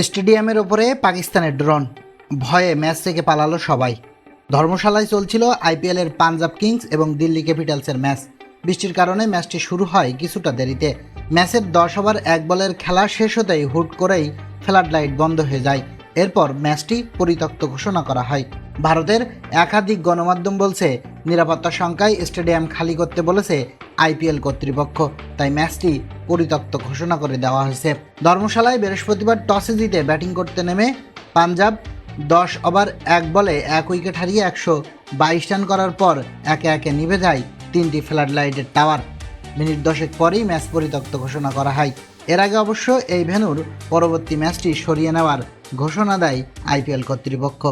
স্টেডিয়ামের ওপরে পাকিস্তানের ড্রোন। ভয়ে ম্যাচ থেকে পালালো সবাই। ধর্মশালায় চলছিল আইপিএলের পাঞ্জাব কিংস এবং দিল্লি ক্যাপিটালসের ম্যাচ। বৃষ্টির কারণে ম্যাচটি শুরু হয় কিছুটা দেরিতে। ম্যাচের দশ ওভার এক বলের খেলা শেষ হতেই হুট করেই ফ্লাড লাইট বন্ধ হয়ে যায়। এরপর ম্যাচটি পরিত্যক্ত ঘোষণা করা হয়। ভারতের একাধিক গণমাধ্যম বলছে, নিরাপত্তা সংখ্যায় স্টেডিয়াম খালি করতে বলেছে আইপিএল কর্তৃপক্ষ। তাই ম্যাচটি পরিত্যক্ত ঘোষণা করে দেওয়া হয়েছে। ধর্মশালায় বৃহস্পতিবার টসে জিতে ব্যাটিং করতে নেমে পাঞ্জাব। দশ ওভার, এক বলে এক উইকেট হারিয়ে একশো বাইশ রান করার পর একে একে নিভে যায় তিনটি ফ্লাড লাইটের টাওয়ার। মিনিট দশেক পরেই ম্যাচ পরিত্যক্ত ঘোষণা করা হয়। এর আগে অবশ্য এই ভেনুর পরবর্তী ম্যাচটি সরিয়ে নেওয়ার ঘোষণা দেয় আইপিএল কর্তৃপক্ষ।